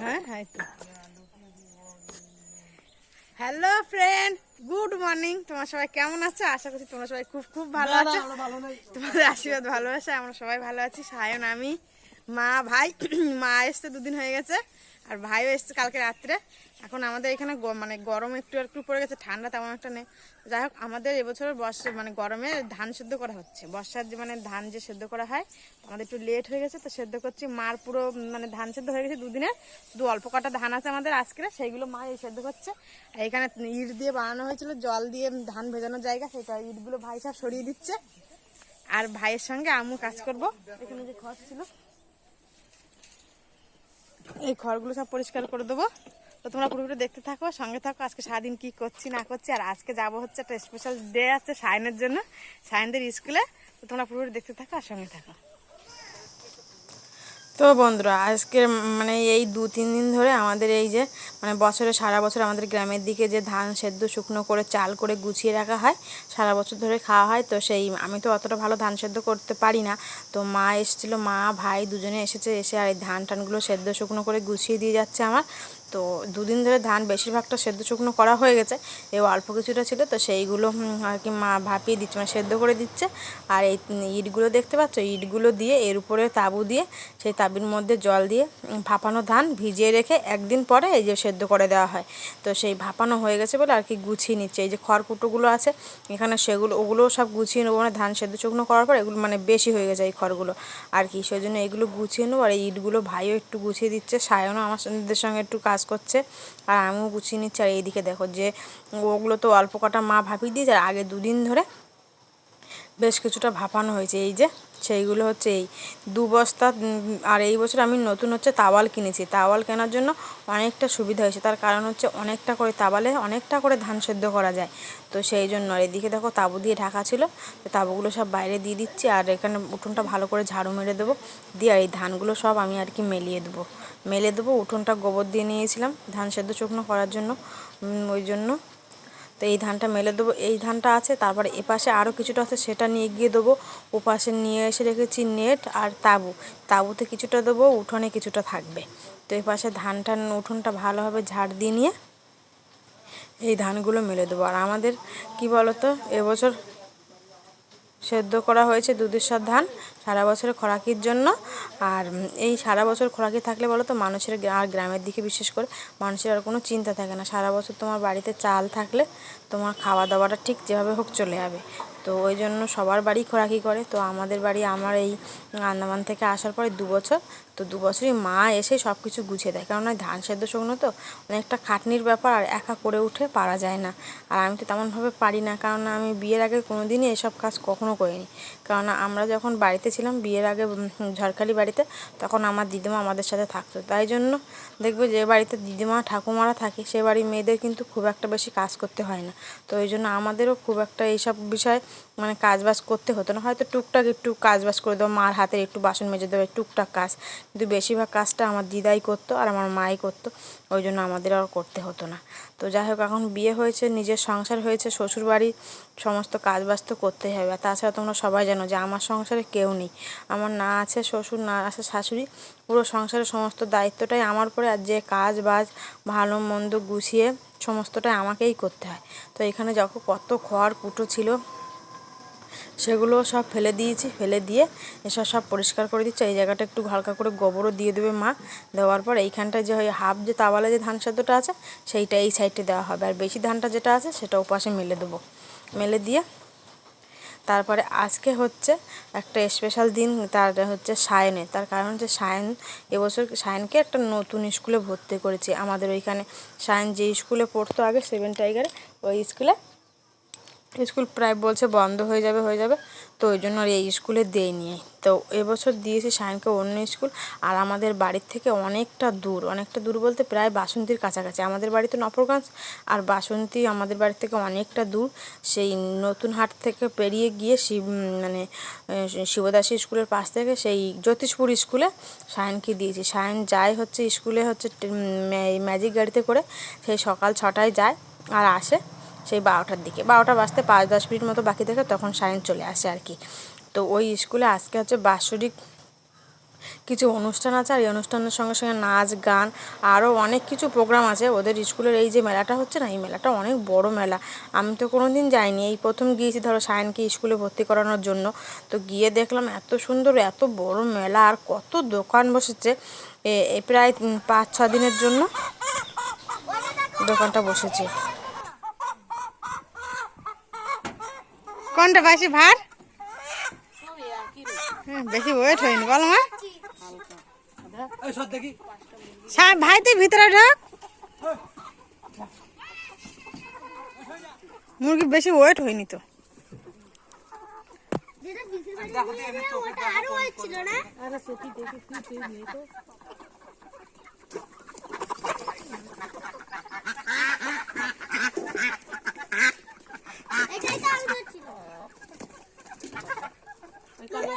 হ্যাঁ হ্যাঁ hello friend good morning তোমার সবাই কেমন আছো? আশা করছি তোমরা সবাই খুব খুব ভালো আছো। তোমাদের আশীর্বাদ ভালোবাসা আমরা সবাই ভালো আছি। সায়ন আমি মা ভাই মা এসছে দুদিন হয়ে গেছে। আর ভাইও এসছে কালকে রাত্রে। এখন আমাদের এখানে মানে গরম একটু একটু পড়ে গেছে, ঠান্ডা তেমন একটা নেই। যাই হোক, আমাদের এবছরের বর্ষা মানে গরমে ধান সেদ্ধ করা হচ্ছে। বর্ষার যে মানে ধান যে সেদ্ধ করা হয়, আমাদের একটু লেট হয়ে গেছে, তো সেদ্ধ করছি। মার পুরো মানে ধান সেদ্ধ হয়ে গেছে দুদিনের শুধু অল্প কটা ধান আছে আমাদের আজকে সেইগুলো মা এই সেদ্ধ করছে। এখানে ইট দিয়ে বানানো হয়েছিল, জল দিয়ে ধান ভেজানোর জায়গা, সেটা ইটগুলো ভাই সব সরিয়ে দিচ্ছে। আর ভাইয়ের সঙ্গে আমু কাজ করব। এখানে যে খড় ছিল, এই খড়গুলো সব পরিষ্কার করে দেবো। তো তোমরা পুরোপুরি দেখতে থাকো, সঙ্গে থাকো। আজকে সারাদিন কি করছি, না করছি, আর আজকে যাব হচ্ছে একটা স্পেশাল ডে আছে সায়নের জন্য, সায়নদের স্কুলে তো তোমরা পুরোপুরি দেখতে থাকো আর সঙ্গে থাকো। তো বন্ধুরা, আজকে মানে এই দু তিন দিন ধরে আমাদের এই যে মানে বছরে সারা বছর আমাদের গ্রামের দিকে যে ধান সেদ্ধ শুকনো করে, চাল করে গুছিয়ে রাখা হয়, সারা বছর ধরে খাওয়া হয়। তো সেই, আমি তো অতটা ভালো ধান সেদ্ধ করতে পারি না। তো মা এসেছিল, মা, ভাই দুজনে এসেছে, এসে আর এই ধান টানগুলো সেদ্ধ শুকনো করে গুছিয়ে দিয়ে যাচ্ছে আমার। তো দুদিন ধরে ধান বেশিরভাগটা সেদ্ধ শুকনো করা হয়ে গেছে। এ অল্প কিছুটা ছিল, তো সেইগুলো আর কি মা ভাপিয়ে দিচ্ছে মানে সেদ্ধ করে দিচ্ছে। আর এই ইটগুলো দেখতে পাচ্ছ? ইটগুলো দিয়ে, এর উপরে তাবু দিয়ে, সেই তাবির মধ্যে জল দিয়ে ভাপানো ধান ভিজিয়ে রেখে একদিন পরে এই যে সেদ্ধ করে দেওয়া হয়। তো সেই ভাপানো হয়ে গেছে বলে আর কি গুছিয়ে নিচ্ছে। এই যে খড়কুটোগুলো আছে, এখানে সেগুলো, ওগুলোও সব গুছিয়ে নেব মানে ধান সেদ্ধ শুকনো করার পর এগুলো মানে বেশি হয়ে গেছে এই খড়গুলো। আর কি, সেই জন্য এগুলো গুছিয়ে নেব। আর এই ইটগুলো ভাইও একটু গুছিয়ে দিচ্ছে, সায়নও আমার সঙ্গে একটু কাজ করছে। আর আমিও গুছিয়ে নিচ্ছি। আর এইদিকে দেখো যে ওগুলো তো অল্প কটা মা ভাপিয়ে দিয়েছে, আর আগে দুদিন ধরে বেশ কিছুটা ভাপানো হয়েছে। এই যে সেইগুলো হচ্ছে এই দু বস্তা আর এই বছর আমি নতুন হচ্ছে তাওয়াল কিনেছি। তাওয়াল কেনার জন্য অনেকটা সুবিধা হয়েছে। তার কারণ হচ্ছে অনেকটা করে তাওয়ালে অনেকটা করে ধান সেদ্ধ করা যায়। তো সেই জন্য আর এদিকে দেখো তাবু দিয়ে ঢাকা ছিল। তো তাবুগুলো সব বাইরে দিয়ে দিচ্ছি আর এখানে উঠোনটা ভালো করে ঝাড়ু মেরে দেবো। দিয়ে আর এই ধানগুলো সব আমি আর কি মেলিয়ে দেবো। মেলে দেবো, উঠোনটা গোবর দিয়ে নিয়েছিলাম ধান সেদ্ধ শুকনো করার জন্য ওই জন্য। তো এই ধানটা মেলে দেবো। এই ধানটা আছে, তারপরে এপাশে আরও কিছুটা আছে, সেটা নিয়ে গিয়ে দেবো। ওপাশে নিয়ে এসে রেখেছি নেট আর তাবু। তাবুতে কিছুটা দেবো, উঠোনে কিছুটা থাকবে। তো এই পাশে ধান টান উঠোনটা ভালোভাবে ঝাড় দিয়ে নিয়ে এই ধানগুলো মেলে দেবো। আর আমাদের, কি বলতো, এবছর সেদ্ধ করা হয়েছে দুধেশ্বর ধান। সারা বছরের খোরাকির জন্য। আর এই সারা বছর খোরাকি থাকলে বলো তো মানুষের আর গ্রামের দিকে বিশেষ করে মানুষের আর কোনো চিন্তা থাকে না। সারা বছর তোমার বাড়িতে চাল থাকলে তোমার খাওয়া দাওয়াটা ঠিক যেভাবে হোক চলে যাবে। তো ওই জন্য সবার বাড়ি খোরাকি করে। তো আমাদের বাড়ি আমার এই আন্দামান থেকে আসার পরে দু বছর। তো দু বছরই মা এসে সব কিছু গুছিয়ে দেয়। কারণ ধান সেদ্ধ শুকনো তো, অনেকটা খাটনির ব্যাপার আর একা করে উঠে পারা যায় না। আর আমি তো তেমনভাবে পারি না। কারণ আমি বিয়ের আগে কোনো দিনই এসব কাজ কখনো করিনি। কারণ আমরা যখন বাড়িতে ছিলাম বিয়ের আগে ঝড়খালি বাড়িতে, তখন আমার দিদিমা আমাদের সাথে থাকতো। তাই জন্য দেখবে যে বাড়িতে দিদিমা, ঠাকুমারা থাকে, সে বাড়ির মেয়েদের কিন্তু খুব একটা বেশি কাজ করতে হয় না। তো ওই জন্য আমাদেরও খুব একটা এইসব বিষয়ে মানে কাজ বাজ করতে হতো না। হয়তো টুকটাক একটু কাজ বাজ করে দেবো, মার হাতের একটু বাসন মেজে দেবো টুকটাক কাজ। কিন্তু বেশিরভাগ কাজটা আমার দিদাই করতো আর আমার মাই করতো, ওই জন্য আমাদের আর করতে হতো না। তো যাই হোক, এখন বিয়ে হয়েছে, নিজের সংসার হয়েছে শ্বশুর বাড়ি সমস্ত কাজ বাজ তো করতেই হবে। আর তাছাড়া তোমরা সবাই জানো যে আমার সংসারে কেউ নেই। আমার না আছে শ্বশুর, না আছে শাশুড়ি, পুরো সংসারের সমস্ত দায়িত্বটাই আমার পরে আর যে কাজ বাজ ভালো মন্দ গুছিয়ে সমস্তটাই আমাকেই করতে হয়। তো এখানে যখন কত খড় কুটো ছিল, সেগুলো সব ফেলে দিয়েছি, ফেলে দিয়ে এসব সব পরিষ্কার করে দিচ্ছে। এই জায়গাটা একটু হালকা করে গোবরও দিয়ে দেবে মা। দেওয়ার পর এইখানটায় যে ওই হাফ যে তাওয়ালে যে ধান সেদ্ধটা আছে, সেইটা এই সাইডে দেওয়া হবে। আর বেশি ধানটা যেটা আছে, সেটা ওপাশে মেলে দেবো। মেলে দিয়ে। তারপরে আজকে হচ্ছে একটা স্পেশাল দিন, তার হচ্ছে সায়নে। তার কারণ হচ্ছে সায়ন, এবছর সায়নকে একটা নতুন স্কুলে ভর্তি করেছি। আমাদের ওইখানে সায়ন যে স্কুলে পড়তো আগে সেভেন টাইগারে ওই স্কুলে স্কুল প্রায় বলছে বন্ধ হয়ে যাবে হয়ে যাবে। তো ওই জন্য আর এই স্কুলে দেয়নি তো এবছর দিয়েছি সায়নকে অন্য স্কুল, আর আমাদের বাড়ির থেকে অনেকটা দূর অনেকটা দূর বলতে প্রায় বাসন্তীর কাছাকাছি। আমাদের বাড়ি তো নপরগঞ্জ আর বাসন্তী আমাদের বাড়ি থেকে অনেকটা দূর। সেই নতুন হাট থেকে পেরিয়ে গিয়ে শিব মানে শিবদাসী স্কুলের পাশ থেকে সেই জ্যোতিষপুর স্কুলে সায়নকে দিয়েছি। সায়ন যায় হচ্ছে স্কুলে হচ্ছে ম্যাজিক গাড়িতে করে সেই সকাল ছটায় যায় আর আসে। সেই বারোটার দিকে। বারোটা বাজতে পাঁচ দশ মিনিট মতো বাকি থাকে, তখন সায়ন চলে আসে আর কি। তো ওই স্কুলে আজকে হচ্ছে বাৎসরিক কিছু অনুষ্ঠান আছে, আর এই অনুষ্ঠানের সঙ্গে সঙ্গে নাচ, গান, আরও অনেক কিছু প্রোগ্রাম আছে। ওদের স্কুলের এই যে মেলাটা হচ্ছে না, এই মেলাটা অনেক বড় মেলা। আমি তো কোনো দিন যাইনি। এই প্রথম গিয়েছি ধরো সায়নকে স্কুলে ভর্তি করানোর জন্য। তো গিয়ে দেখলাম এত সুন্দর, এত বড় মেলা, আর কত দোকান বসেছে। এ- প্রায় পাঁচ ছ দিনের জন্য দোকানটা বসেছে। কোনটা বেশি ভার? বেশি ওয়েট হয়নি, বল মা। ভাই তুই ভিতরে ঢোক। মুরগি বেশি ওয়েট হয়নি তো। যেটা বিক্রি বাড়ি নিয়ে ওটা আরও ওয়েট ছিল না এটাই তো আমি ধরছিল এটা ধরবে না একদম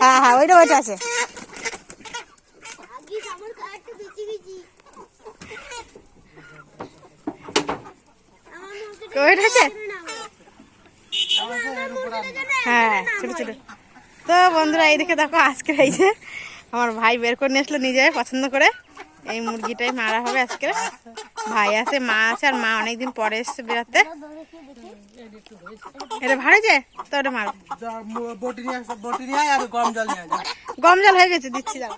হ্যাঁ হ্যাঁ ওইটা ওইটা আছে। আছে? হ্যাঁ তো বন্ধুরা, এইদিকে দেখো আজকে এই যে আমার ভাই বের করে নিয়ে আসলো নিজে পছন্দ করে। এই মুরগিটাই মারা হবে আজকে ভাই আছে, মা আছে, আর মা অনেকদিন পরে এসছে বেরাতে এটা ভাড়ে যে? তো ওটা মারো। বটি নিয়ে বটি নিয়ে আর গরম জল নিয়ে গম জল হয়ে গেছে দিচ্ছি দাও।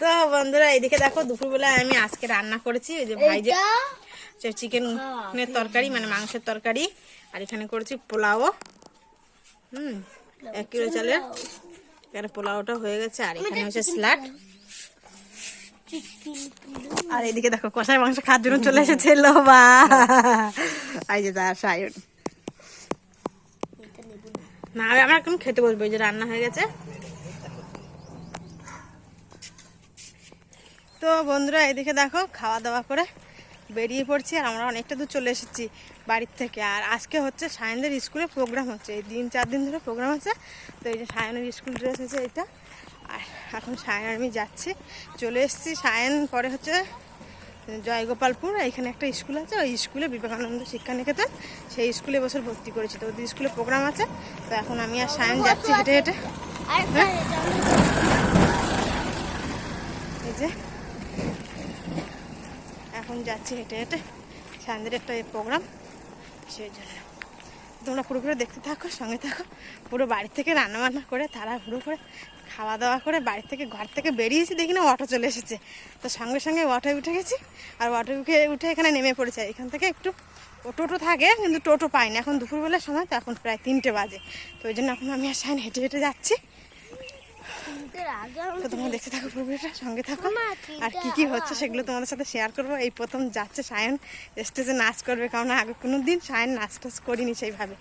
তো বন্ধুরা এইদিকে দেখো দুপুরবেলা আমি আজকে রান্না করেছি ওই যে ভাই যে চিকেনের তরকারি মানে মাংসের তরকারি আর এখানে করেছি পোলাও। হুম এক কিলো চালের। এখানে পোলাওটা হয়ে গেছে আর এখানে হচ্ছে স্লাট আর এদিকে দেখো কষাই মাংস খাওয়ার জন্য চলে এসেছে লোবা এই যে তার সায়ন। না আমরা এখন খেতে বসবো যে রান্না হয়ে গেছে। তো বন্ধুরা, এদিকে দেখো খাওয়া দাওয়া করে বেরিয়ে পড়ছি, আর আমরা অনেকটা দূর চলে এসেছি বাড়ির থেকে। আর আজকে হচ্ছে সায়নদের স্কুলে প্রোগ্রাম হচ্ছে। এই দিন চার দিন ধরে প্রোগ্রাম আছে। তো এই যে সায়নের স্কুল ড্রেস আছে এটা। আর এখন সায়ন আমি যাচ্ছি। চলে এসেছি সায়ন পরে হচ্ছে জয়গোপালপুর। এখানে একটা স্কুল আছে ওই স্কুলে বিবেকানন্দ শিক্ষা নিকেতন সেই স্কুলে বছর ভর্তি করেছি। তো ওদের স্কুলে প্রোগ্রাম আছে। তো এখন আমি আর সায়ন যাচ্ছি হেঁটে হেঁটে। এই যে। এখন যাচ্ছি হেঁটে হেঁটে। সান্দের একটা প্রোগ্রাম সেই জন্য। তোমরা পুরো পুরো দেখতে থাকো সঙ্গে থাকো। পুরো বাড়ি থেকে রান্না বান্না করে তারা পুরো করে খাওয়া দাওয়া করে বাড়ি থেকে ঘর থেকে বেরিয়েছি, দেখি না অটো চলে এসেছে। তো সঙ্গে সঙ্গে অটোয় উঠে গেছি, আর অটো উঠে উঠে এখানে নেমে পড়েছে। এখান থেকে একটু টোটো থাকে, কিন্তু টোটো পাইনি। এখন দুপুরবেলার সময়, তো এখন প্রায় তিনটে বাজে। তো ওই জন্য এখন আমি আর সাইন হেঁটে হেঁটে যাচ্ছি। তো তোমরা দেখতে থাকো পুরোটা সঙ্গে থাকো। আর কি কি হচ্ছে সেগুলো তোমাদের সাথে শেয়ার করব। এই প্রথম যাচ্ছে সায়ন স্টেজে নাচ করবে কারণ আগে কোনো দিন সায়ন নাচ টাচ করিনি সেইভাবে।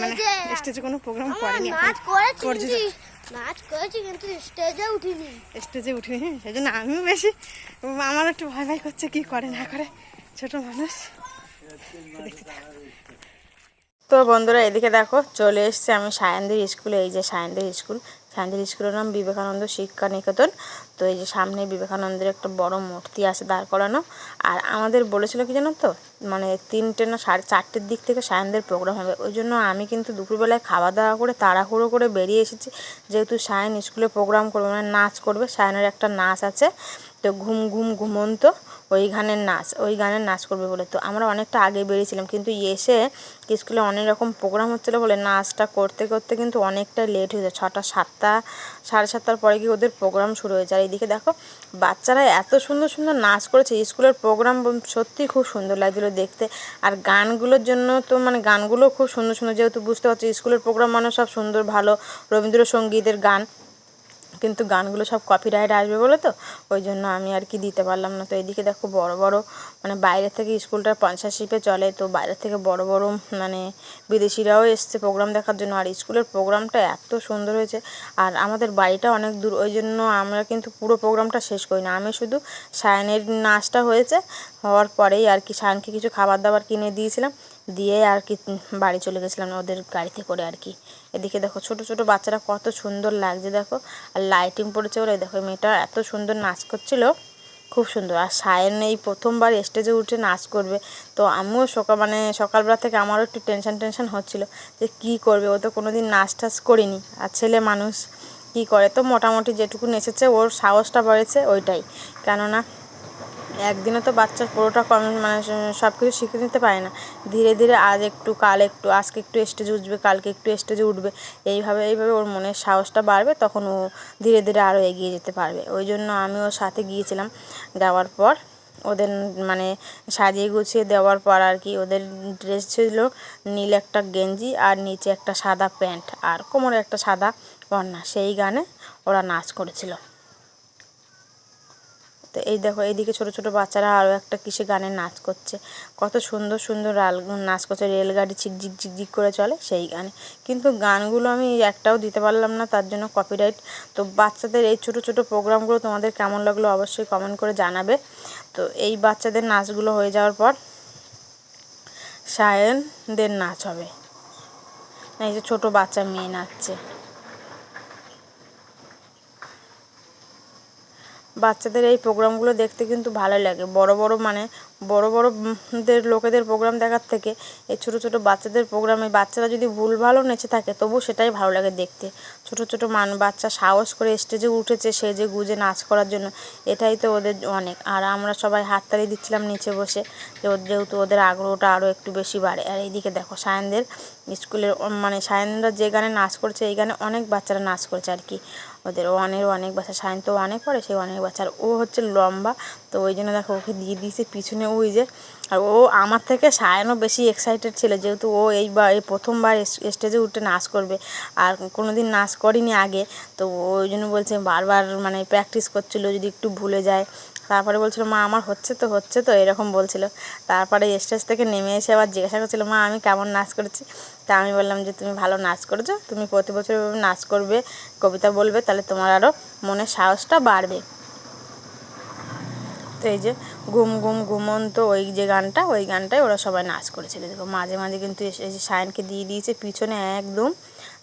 মানে স্টেজে- কোনো প্রোগ্রাম করেনি নাচ করেছি করছি কিন্তু নাচ করেছি কিন্তু স্টেজে উঠিনি। স্টেজে উঠিনি হ্যাঁ সেই জন্য আমিও বেশি আমার একটু ভয় ভয় করছে কি করে না করে ছোট মানুষ। দেখতে থাকো। তো বন্ধুরা এদিকে দেখো চলে এসছে আমি সায়নদের স্কুলে এই যে সায়নদের স্কুল। সায়নদের স্কুলের নাম বিবেকানন্দ শিক্ষা নিকেতন। তো এই যে সামনে বিবেকানন্দের একটা বড় মূর্তি আছে দাঁড় করানো। আর আমাদের বলেছিল কি জানো তো? মানে তিনটে না সাড়ে চারটের দিক থেকে সায়নদের প্রোগ্রাম হবে। ওই জন্য আমি কিন্তু দুপুরবেলায় খাওয়া দাওয়া করে, তাড়াহুড়ো করে বেরিয়ে এসেছি। যেহেতু সায়ন স্কুলে প্রোগ্রাম করবে মানে নাচ করবে, সায়নের একটা নাচ আছে। তো ঘুম ঘুম ঘুমন্ত। ওই গানের নাচ, ওই গানের নাচ করবে বলে। তো আমরা অনেকটা আগে বেরিয়েছিলাম, কিন্তু এসে স্কুলে অনেক রকম প্রোগ্রাম হচ্ছিল বলে নাচটা করতে করতে কিন্তু অনেকটা লেট হয়ে যায়। ছটা, সাতটা, সাড়ে সাতটার পরে কি ওদের প্রোগ্রাম শুরু হয়ে যায়। এইদিকে দেখো, বাচ্চারা এত সুন্দর সুন্দর নাচ করেছে। স্কুলের প্রোগ্রাম সত্যি খুব সুন্দর লাগছিল দেখতে। আর গানগুলোর জন্য তো মানে গানগুলো খুব সুন্দর সুন্দর। যেহেতু বুঝতে পারছি, স্কুলের প্রোগ্রাম মানে সব সুন্দর, ভালো। রবীন্দ্রসঙ্গীতের গান। কিন্তু গানগুলো সব কপিরাইট আসবে বলে তো, ওই জন্য আমি আর কি দিতে পারলাম না। তো এদিকে দেখো বড় বড় মানে বাইরে থেকে স্কুলটা স্পন্সারশিপে চলে, তো বাইরে থেকে বড় বড় মানে বিদেশিরাও এসছে প্রোগ্রাম দেখার জন্য। আর স্কুলের প্রোগ্রামটা এত সুন্দর হয়েছে, আর আমাদের বাড়িটা অনেক দূর, ওই জন্য আমরা কিন্তু পুরো প্রোগ্রামটা শেষ করি না। আমি শুধু সায়নের নাচটা হয়েছে, হওয়ার পরেই আর কি সায়নকে কিছু খাবার দাবার কিনে দিয়েছিলাম। দিয়ে আর কি বাড়ি চলে গেছিলাম ওদের গাড়িতে করে আর কি। এদিকে দেখো ছোট ছোট বাচ্চারা কত সুন্দর লাগছে, দেখো। আর লাইটিং পড়েছে ওরা দেখো, মেয়েটা এত সুন্দর নাচ করছিল। খুব সুন্দর। আর সায়ন এই প্রথমবার স্টেজে উঠে নাচ করবে। তো আমিও সকাল মানে সকালবেলা থেকে আমারও একটু টেনশন টেনশন হচ্ছিল যে কী করবে? ও তো কোনো দিন নাচ টাচ করিনি। আর ছেলে মানুষ কী করে? তো মোটামুটি যেটুকু নেচেছে, ওর সাহসটা বেড়েছে ওইটাই। কেননা একদিনে তো বাচ্চা পুরোটা কম মানে সব কিছু শিখে নিতে পারে না। ধীরে ধীরে আজ একটু, কাল একটু, আজকে একটু স্টেজে উঠবে, কালকে একটু স্টেজে উঠবে। এইভাবে এইভাবে ওর মনের সাহসটা বাড়বে, তখন ও ধীরে ধীরে আরও এগিয়ে যেতে পারবে। ওই জন্য আমি ওর সাথে গিয়েছিলাম যাওয়ার পর। ওদের মানে সাজিয়ে গুছিয়ে দেওয়ার পর আর কি, ওদের ড্রেস ছিল নীল একটা গেঞ্জি আর নিচে একটা সাদা প্যান্ট আর কোমরে একটা সাদা ওড়না সেই গানে ওরা নাচ করেছিল। তো এই দেখো এইদিকে ছোট ছোট বাচ্চারা আরও একটা কিসে গানে নাচ করছে। কত সুন্দর সুন্দর রাল নাচ করছে, রেলগাড়ি ঝিকঝিক ঝিকঝিক করে চলে সেই গানে। কিন্তু গানগুলো আমি একটাও দিতে পারলাম না, তার জন্য কপিরাইট তো বাচ্চাদের এই ছোট ছোট প্রোগ্রামগুলো তোমাদের কেমন লাগল অবশ্যই কমেন্ট করে জানাবে। তো এই বাচ্চাদের নাচগুলো হয়ে যাওয়ার পর সায়নদের নাচ হবে। এই যে ছোটো বাচ্চা মেয়ে নাচছে। বাচ্চাদের এই প্রোগ্রামগুলো দেখতে কিন্তু ভালো লাগে। বড় বড় মানে বড় বড় উম দের লোকেদের প্রোগ্রাম দেখার থেকে এই ছোট ছোট বাচ্চাদের প্রোগ্রামে বাচ্চারা যদি ভুলভালও নেচে থাকে তবু সেটাই ভালো লাগে দেখতে। ছোট ছোট মান, বাচ্চা সাহস করে স্টেজে উঠেছে সেজে গুজে নাচ করার জন্য, এটাই তো ওদের অনেক। আর আমরা সবাই হাততালি দিচ্ছিলাম নিচে বসে যেহেতু ওদের আগ্রহটা আরও একটু বেশি বাড়ে। আর এইদিকে দেখো, সায়নদের স্কুলের মানে সায়নরা যে গানে নাচ করছে, এই গানে অনেক বাচ্চারা নাচ করছে আর কি। ওদের ওয়ানেরও অনেক বাচ্চা সায়ন তো অনেক পড়ে, সেই অনেক বাচ্চা। আর ও হচ্ছে লম্বা, তো ওই জন্য দেখো ওকে দিয়ে দিয়েছে পিছনে ওই যে, আর ও আমার থেকে সায়নও বেশি এক্সাইটেড ছিল, যেহেতু ও এইবার, এই প্রথমবার স্টেজে উঠে নাচ করবে, আর কোনো দিন নাচ করিনি আগে, তো ওই জন্য বলছে বারবার মানে প্র্যাকটিস করছিল যদি একটু ভুলে যায়। তারপরে বলছিল, মা, আমার হচ্ছে তো হচ্ছে তো, এরকম বলছিল। তারপরে স্টেজ থেকে নেমে এসে আবার জিজ্ঞাসা করছিল, মা, আমি কেমন নাচ করেছি? তা আমি বললাম যে, তুমি ভালো নাচ করেছ, তুমি প্রতি বছর নাচ করবে, কবিতা বলবে, তাহলে তোমার আরও মনের সাহসটা বাড়বে। তো এই যে ঘুম ঘুম ঘুমন্ত ওই যে গানটা, ওই গানটাই ওরা সবাই নাচ করেছিল। দেখো, মাঝে মাঝে কিন্তু এসে যে সায়নকে দিয়ে দিয়েছে পিছনে একদম,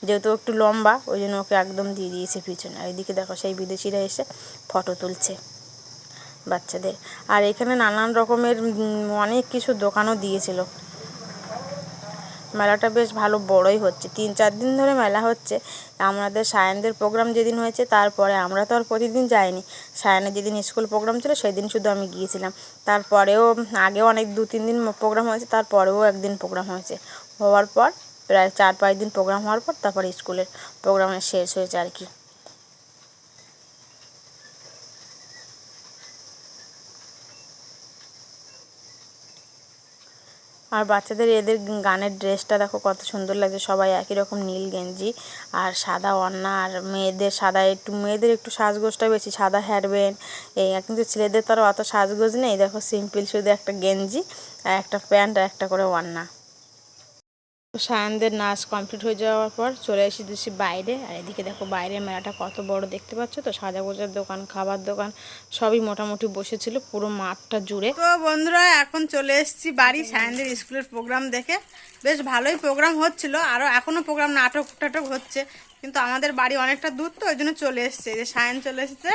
যেহেতু একটু লম্বা, ওই জন্য ওকে একদম দিয়ে দিয়েছে পিছনে। এদিকে দেখো, সেই বিদেশিরা এসে ফটো তুলছে বাচ্চাদের। আর এখানে নানান রকমের অনেক কিছু দোকানও দিয়েছিল। মেলাটা বেশ ভালো বড়ই হচ্ছে। তিন চার দিন ধরে মেলা হচ্ছে। আমাদের সায়নদের প্রোগ্রাম যেদিন হয়েছে, তারপরে আমরা তো আর প্রতিদিন যাইনি। সায়নের যেদিন স্কুল প্রোগ্রাম ছিল, সেদিন শুধু আমি গিয়েছিলাম। তারপরেও আগেও অনেক দু, তিন দিন প্রোগ্রাম হয়েছে, তারপরেও একদিন প্রোগ্রাম হয়েছে। হওয়ার পর প্রায় চার, পাঁচ দিন প্রোগ্রাম হওয়ার পর তারপর স্কুলের প্রোগ্রামে শেষ হয়েছে আর কি। আর বাচ্চাদের এদের গানের ড্রেসটা দেখো কত সুন্দর লাগছে। সবাই একই রকম নীল গেঞ্জি আর সাদা ওড়না আর মেয়েদের সাদা একটু, মেয়েদের একটু সাজগোজটা বেশি, সাদা হেয়ার ব্যান্ড এই কিন্তু ছেলেদের তো আর অত সাজগোজ নেই। দেখো সিম্পল শুধু একটা গেঞ্জি আর একটা প্যান্ট আর একটা করে ওড়না। সায়নদের নাচ কমপ্লিট হয়ে যাওয়ার পর চলে এসেছি বাইরে। আর এদিকে দেখো বাইরের মেলাটা কত বড় দেখতে পাচ্ছ তো? সাজা গোজার দোকান, খাবার দোকান সবই মোটামুটি বসেছিল, পুরো মাঠটা জুড়ে। তো বন্ধুরা, এখন চলে এসেছি বাড়ি সায়নদের স্কুলের প্রোগ্রাম দেখে। বেশ ভালোই প্রোগ্রাম হচ্ছিল আরও এখনও প্রোগ্রাম নাটক টাটক হচ্ছে, কিন্তু আমাদের বাড়ি অনেকটা দূর তো, ওই জন্য চলে এসছে। যে সায়ন চলে এসেছে,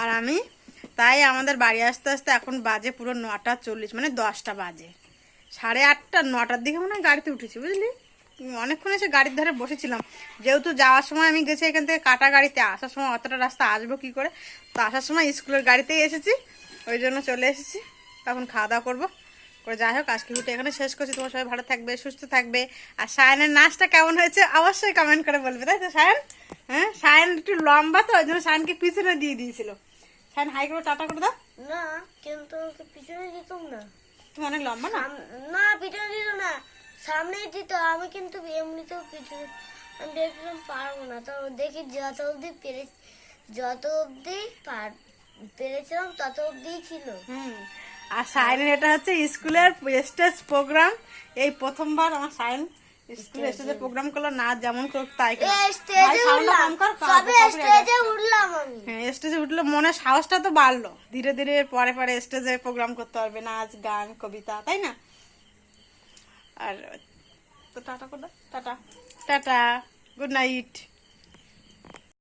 আর আমি। তাই আমাদের বাড়ি আসতে আসতে এখন বাজে পুরো নটা চল্লিশ মানে দশটা বাজে। সাড়ে আটটা, নটার দিকে মনে গাড়িতে উঠেছি, বুঝলি? অনেকক্ষণ এসে গাড়ির ধারে বসেছিলাম। যেহেতু যাওয়ার সময় আমি গেছি এখান থেকে কাটা গাড়িতে, আসার সময় অতটা রাস্তা আসব কি করে? তো আসার সময় স্কুলের গাড়িতেই এসেছি, ওই জন্য চলে এসেছি। তখন খাওয়া দাওয়া করব। করে যাই হোক আজকে ভিডিও এখানে শেষ করছি। তোমার সবাই ভালো থাকবে, সুস্থ থাকবে। আর সায়নের নাচটা কেমন হয়েছে অবশ্যই কমেন্ট করে বলবে, তাই তো সায়ন? হ্যাঁ সায়ন একটু লম্বা তো, ওই জন্য সায়নকে পিছনে দিয়ে দিয়েছিল। সায়ন হাই করে টাটা করে দাও। না, কিন্তু পিছনে দিতাম না। তুমি অনেক লম্বা না? না পিছনে দিত না। সামনেই দিত আমি কিন্তু এমনিতেও পিছনে আমি দেখলাম পারব না। তো দেখি যত অবধি পেরে যত অবধি পার পেরেছিলাম তত অবধি ছিল। হুম। আর সাইন এটা হচ্ছে স্কুলের স্টেজ প্রোগ্রাম। এই প্রথমবার আমার সায়ন স্কুল স্টেজে প্রোগ্রাম করল নাচ যেমন করুক তাই। স্টেজে হ্যাঁ স্টেজে উঠল মনে সাহসটা তো বাড়লো। ধীরে ধীরে পরে পরে স্টেজে প্রোগ্রাম করতে পারবে নাচ গান কবিতা তাই না? আর তো টাটা করে টাটা। টাটা। Good night